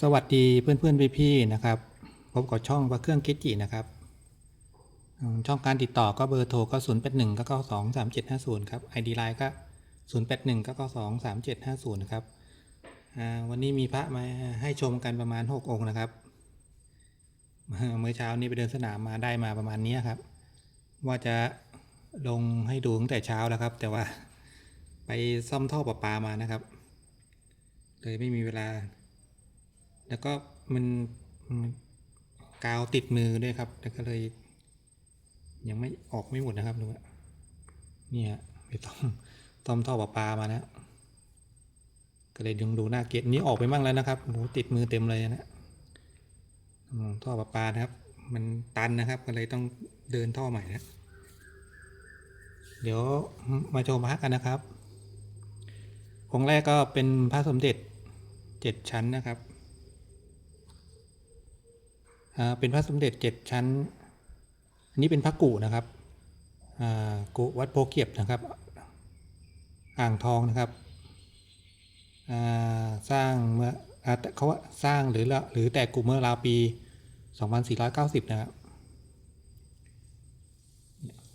สวัสดีเพื่อนๆพี่ๆนะครับพบกับช่องพระเครื่องคิจินะครับ ช่องการติดต่อก็เบอร์โทรก็0 8 1ก็9 2 3 7 5 0ครับ ID Line ก็0 8 1ก็9 2 3 7 5 0นะครับวันนี้มีพระมาให้ชมกันประมาณ 6 องค์นะครับเมื่อเช้านี้ไปเดินสนามมาได้มาประมาณนี้ครับ ว่าจะลงให้ดูตั้งแต่เช้าแล้วครับ แต่ว่าไปซ่อมท่อประปามานะครับเลยไม่มีเวลา แล้วก็มันกาวติดมือด้วยครับ แล้วก็เลย ยังไม่ออกไม่หมดนะครับดูว่าเนี่ยไปต้อมต้อมท่อประปามานะก็เลยยังดูหน้าเกลียดนี้ออกไปบ้างแล้วนะครับโอ้โหติดมือเต็มเลยนะท่อประปานะครับ มันตันนะครับ ก็เลยต้องเดินท่อใหม่นะ เดี๋ยวมาชมพระกันนะครับองค์แรกก็เป็นพระสมเด็จเจ็ดชั้นนะครับ เป็นพระสมเด็จเจ็ดชั้น อันนี้เป็นพระกุนะครับกุวัดโพเกียบนะครับ อ่างทองนะครับสร้างเมื่อเขาว่าสร้างหรือหรือแต่กุเมื่อราวปี 2490 นะครับ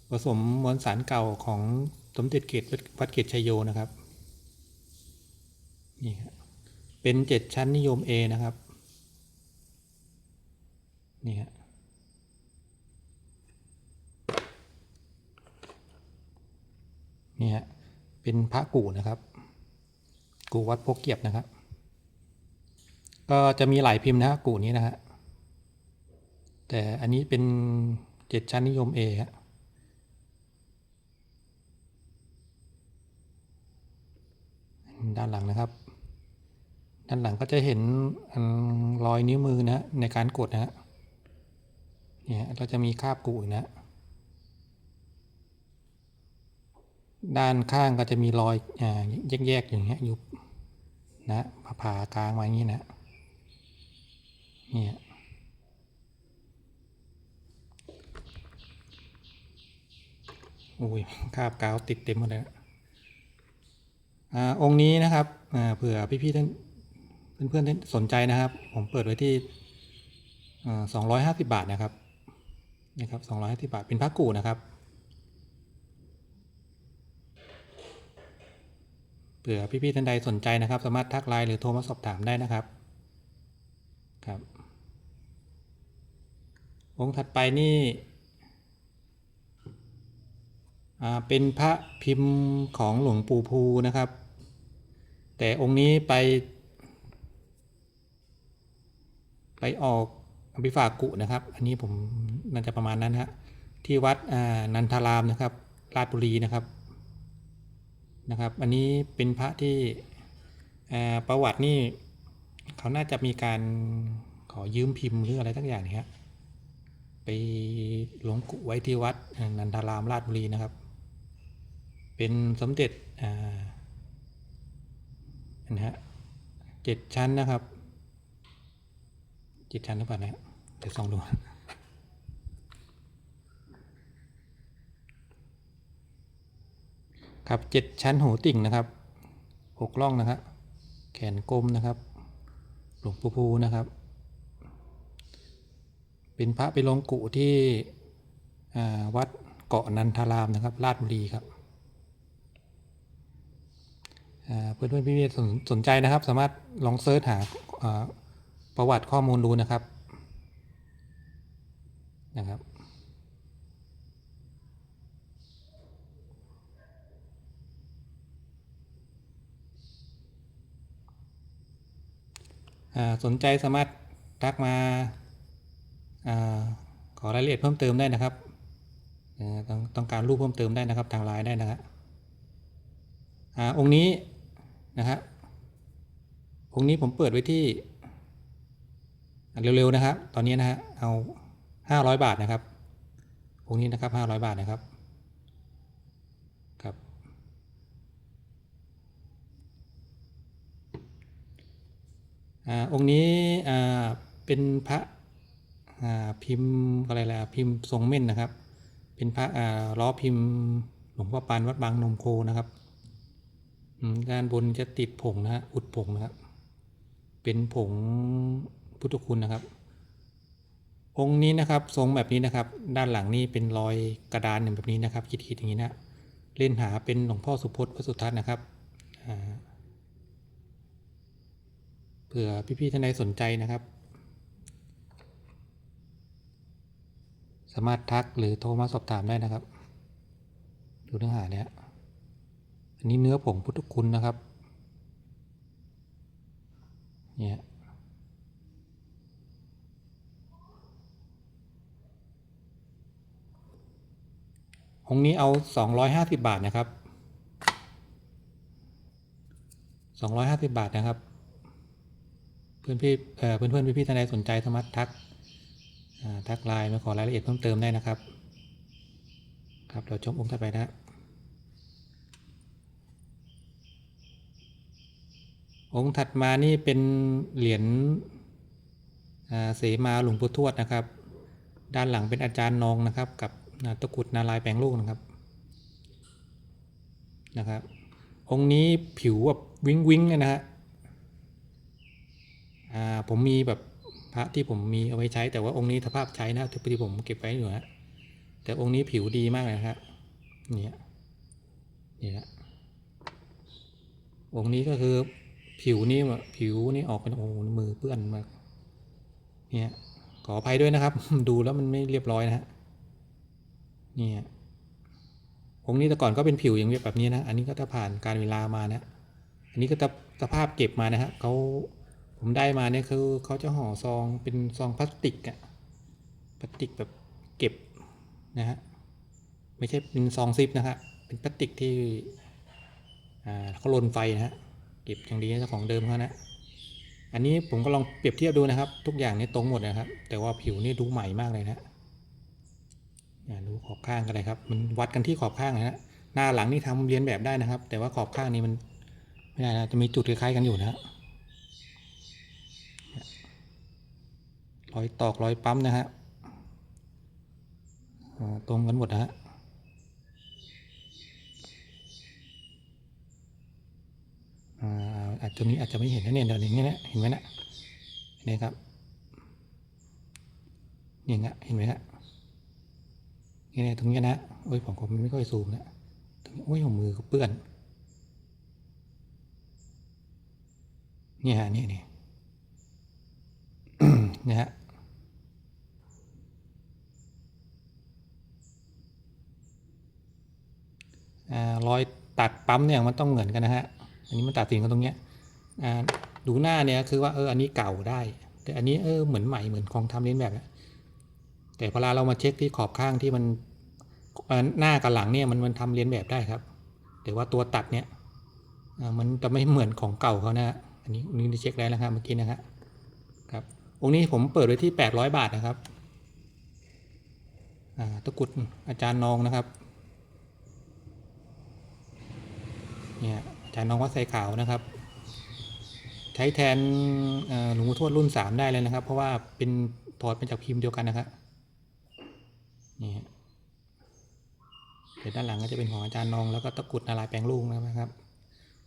ผสมมวลสารเก่าของสมเด็จเกตวัดเกตชัยโยนะครับนี่ครับเป็นเจ็ดชั้นนิยม A นะครับ นี่ฮะ นี่ฮะเป็นพระกูนะครับ กูวัดโพเกียบนะครับ ก็จะมีหลายพิมพ์นะฮะกูนี้นะฮะแต่อันนี้เป็นเจ็ดชั้นนิยม A ฮะด้านหลังนะครับ ด้านหลังก็จะเห็นรอยนิ้วมือนะฮะในการกดนะฮะเนี่ยเราจะมีคาบกุอีกนะ ด้านข้างก็จะมีรอยอ่าแยกๆอย่างเงี้ยอยู่นะผ่ากลางมาอย่างนี้นะเนี่ยโอ้ยคาบกาวติดเต็มหมดเลยนะอาองค์นี้นะครับอ่าเผื่อพี่ๆท่านเพื่อนๆสนใจนะครับ ผมเปิดไว้ที่สองร้อยห้าสิบาทนะครับนี่ครับสองร้อยห้าสิบาทเป็นพระกูนะครับ เผื่อพี่ๆท่านใดสนใจนะครับ สามารถทักไลน์หรือโทรมาสอบถามได้นะครับครับ องค์ถัดไปนี่อ่าเป็นพระพิมพ์ของหลวงปู่ภูนะครับ แต่องค์นี้ไป ไปออกอภิฝากุนะครับ อันนี้ผมน่าจะประมาณนั้นฮะที่วัดอ่านันทารามนะครับราชบุรีนะครับ นะครับ อันนี้เป็นพระที่ประวัตินี่เขาน่าจะมีการขอยืมพิมพ์หรืออะไรทั้งอย่างนี่ฮะไปหลวงกุไว้ที่วัดนันทารามราชบุรีนะครับ เป็นสมเด็จอ่านะฮะเจ็ดชั้นนะครับเจ็ดชั้นหรือเปล่านะเดี๋ยวส่องดู ครับเจ็ดชั้นหูติ่งนะครับหกล่องนะครับ แขนกลมนะครับ หลวงปู่ภูนะครับ เป็นพระไปลงกุที่วัดเกาะนันทารามนะครับราชบุรีครับเพื่อนเพื่อนๆพี่ๆสนสนใจนะครับ สามารถลองเซิร์ชหาประวัติข้อมูลดูนะครับนะครับ สนใจสามารถทักมาอขอรายละเอียดเพิ่มเติมได้นะครับต้องต้องการรูปเพิ่มเติมได้นะครับทางไลน์ได้นะครับอองค์นี้นะฮะองค์นี้ผมเปิดไว้ที่เร็วๆนะครับ ตอนนี้นะฮะเอาห้าร้อยบาทนะครับองค์นี้นะครับห้าร้อยบาทนะครับ องค์นี้เป็นพระพิมพ์อะไรล่ะพิมพ์ทรงเม่นนะครับ เป็นพระล้อพิมพ์หลวงพ่อปานวัดบางนมโคนะครับด้านบนจะติดผงนะฮะอุดผงนะครับ เป็นผงพุทธคุณนะครับ องค์นี้นะครับทรงแบบนี้นะครับ ด้านหลังนี่เป็นรอยกระดานแบบนี้นะครับขีดๆอย่างนี้นะเล่นหาเป็นหลวงพ่อสุพจน์พระสุทัศน์นะครับอ่า เผื่อพี่ๆท่านใดสนใจนะครับ สามารถทักหรือโทรมาสอบถามได้นะครับ ดูเนื้อหาเนี่ยอันนี้เนื้อผงพุทธคุณนะครับ เนี่ยองนี้เอา 250 บาทนะครับ 250 บาทนะครับ เพื่อนพี่เพื่อนเพื่อนพี่พี่ๆท่านใดสนใจสามารถทักทักไลน์มาขอรายละเอียดเพิ่มเติมได้นะครับ ครับเราชมองค์ถัดไปนะองค์ถัดมานี่เป็นเหรียญเสมาหลวงปู่ทวดนะครับ ด้านหลังเป็นอาจารย์นองนะครับ กับตะกุดนารายแปลงลูกนะครับนะครับ องค์นี้ผิวแบบวิ้งวิ้งเลยนะฮะ ผมมีแบบพระที่ผมมีเอาไว้ใช้ แต่ว่าองค์นี้สภาพใช้นะที่ผมเก็บไว้อยู่ฮะแต่องค์นี้ผิวดีมากเลยครับเนี่ยนี่ยองค์นี้ก็คือผิวนี่แบบผิวนี่ออกเป็นโอ้มือเปื้อนมากเนี่ยขออภัยด้วยนะครับ ดูแล้วมันไม่เรียบร้อยนะฮะเนี่ยองค์นี้แต่ก่อนก็เป็นผิวอย่างแบบนี้นะ อันนี้ก็ถ้าผ่านการเวลามานะ อันนี้ก็จะสภาพเก็บมานะฮะเขา ผมได้มาเนี่ยคือเขาจะห่อซองเป็นซองพลาสติกอะพลาสติกแบบเก็บนะฮะไม่ใช่เป็นซองซิปนะฮะเป็นพลาสติกที่อ่าเขาลนไฟนะฮะเก็บอย่างดีเจ้าของเดิมเขานะอันนี้ผมก็ลองเปรียบเทียบดูนะครับ ทุกอย่างนี่ตรงหมดนะครับ แต่ว่าผิวนี่ดูใหม่มากเลยนะดูขอบข้างกันเลยครับ มันวัดกันที่ขอบข้างนะฮะหน้าหลังนี่ทำเรียนแบบได้นะครับ แต่ว่าขอบข้างนี่มันไม่ได้นะจะมีจุดคล้ายๆกันอยู่นะฮะร อยตอกรอยปั๊มนะฮะตรงกันหมดนะฮะอาจจะนี้อาจจะไม่เห็นนะเนี่ยเดี๋ยวอย่างเงี้ยนะเห็นไหมนะนี่ครับนี่ไงเห็นไหมฮะนี่เนี่ยตรงนี้นะโอ้ยผมผมไม่ค่อยซูมนะตรงนี้โอ้ยของมือก็เปื้อนนี่ฮะนี่นี่นี่ยฮะอ่า รอยตัดปั๊มเนี่ยมันต้องเหมือนกันนะฮะ อันนี้มันตัดสินกันตรงเนี้ยดูหน้าเนี่ยคือว่าเอออันนี้เก่าได้ แต่อันนี้เออเหมือนใหม่เหมือนของทำเลียนแบบอะแต่เวลาเรามาเช็คที่ขอบข้างที่มันหน้ากับหลังเนี่ยมันมันทำเลียนแบบได้ครับ แต่ว่าตัวตัดเนี่ยมันจะไม่เหมือนของเก่าเขานะฮะอันนี้นี่เช็คได้แล้วครับเมื่อกี้นะครับครับองค์นี้ผมเปิดไว้ที่ 800 บาทนะครับอ่าตะกรุดอาจารย์นองนะครับ เนี่ยอาจารย์น้องวัดไซขาวนะครับ ใช้แทนหลวงปู่ทวดรุ่น3ได้เลยนะครับ เพราะว่าเป็นถอดเป็นจากพิมพ์เดียวกันนะครับนี่เดี๋ยวด้านหลังก็จะเป็นของอาจารย์นองแล้วก็ตะกรุดนารายแปลงลูกนะครับ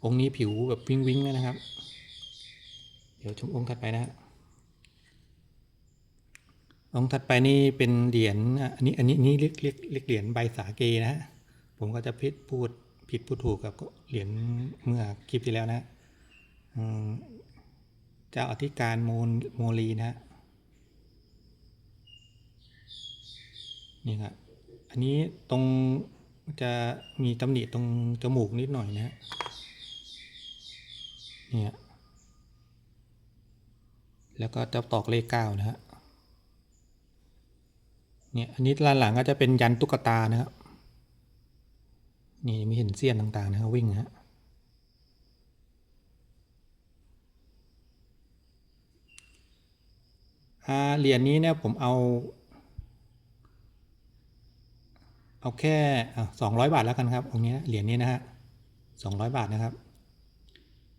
องค์นี้ผิวแบบวิ้งวิ้งเลยนะครับ เดี๋ยวชมองค์ถัดไปนะฮะองค์ถัดไปนี่เป็นเหรียญอันนี้อันนี้นี่เรียกเรียกเรียกเหรียญใบสาเกนะฮะผมก็จะพิดพูด ผิดพูดถูกกับเหรียญเมื่อคลิปที่แล้วนะเจ้าอธิการโมนโมลีนะฮะนี่ครับ อันนี้ตรงจะมีตำหนิตรงจมูกนิดหน่อยนะฮะเนี่ยแล้วก็จะตอกเลขเก้านะฮะเนี่ยอันนี้ด้านหลังก็จะเป็นยันตุ๊กตานะครับ นี่มีเห็นเสี้ยนต่างๆนะครับวิ่งฮะเหรียญนี้เนี่ยผมเอา เอาแค่สองร้อยบาทแล้วกันครับองค์นี้เหรียญนี้นะฮะสองร้อยบาทนะครับ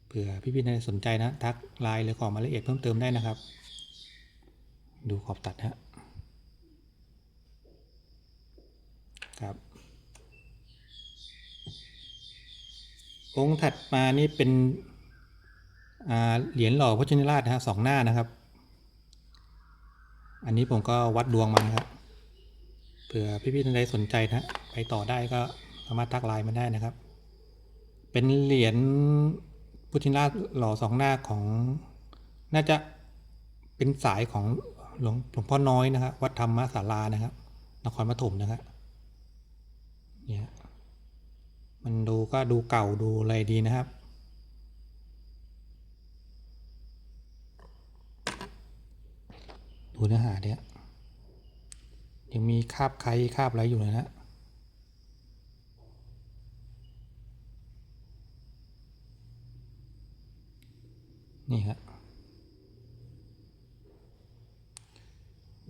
เผื่อพี่ๆท่านสนใจนะ ทักไลน์หรือขอมาละเอียดเพิ่มเติมได้นะครับ ดูขอบตัดฮะครับ องค์ถัดมานี่เป็นเหรียญหล่อพระชินราชนะฮะสองหน้านะครับ อันนี้ผมก็วัดดวงมานะครับเผื่อพี่ๆท่านใดสนใจนะฮะไปต่อได้ก็สามารถทักไลน์มาได้นะครับ เป็นเหรียญพุทธินราชหล่อสองหน้าของน่าจะเป็นสายของหลวงหลวงพ่อน้อยนะครับวัดธรรมศาลานะครับนครปฐมนะครับเนี่ย มันดูก็ดูเก่าดูอะไรดีนะครับ ดูเนื้อหาเนี่ยยังมีคาบไครคาบอะไรอยู่เลยนะนี่ครับ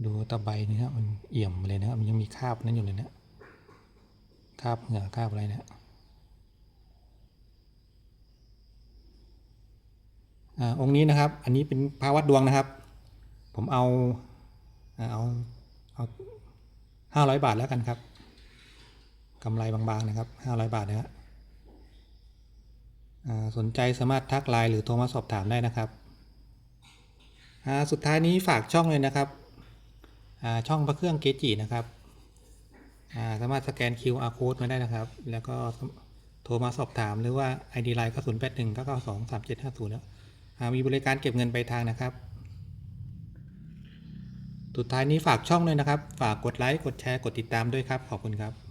ดูตะไบนี่ครับมันเอี่ยมเลยนะครับมันยังมีคราบนั้นอยู่เลยนะคราบเหงื่อคราบอะไรเนะ อองค์นี้นะครับ อันนี้เป็นพระวัดดวงนะครับ ผมเอาเอาเอาห้าร้อยบาทแล้วกันครับกำไรบางๆนะครับห้าร้อยบาทนะฮะสนใจสามารถทักไลน์หรือโทรมาสอบถามได้นะครับ สุดท้ายนี้ฝากช่องเลยนะครับ ช่องพระเครื่องเกจินะครับาสามารถสแกน QR code มาได้นะครับ แล้วก็โทรมาสอบถามหรือว่า ID ไลน์ก็ 0 8 1 9 9 2 3 7 5 0แล้วอ่า มีบริการเก็บเงินไปลายทางนะครับสุดท้ายนี้ฝากช่องเลยนะครับ ฝากกดไลค์ กดแชร์ กดติดตามด้วยครับ ขอบคุณครับ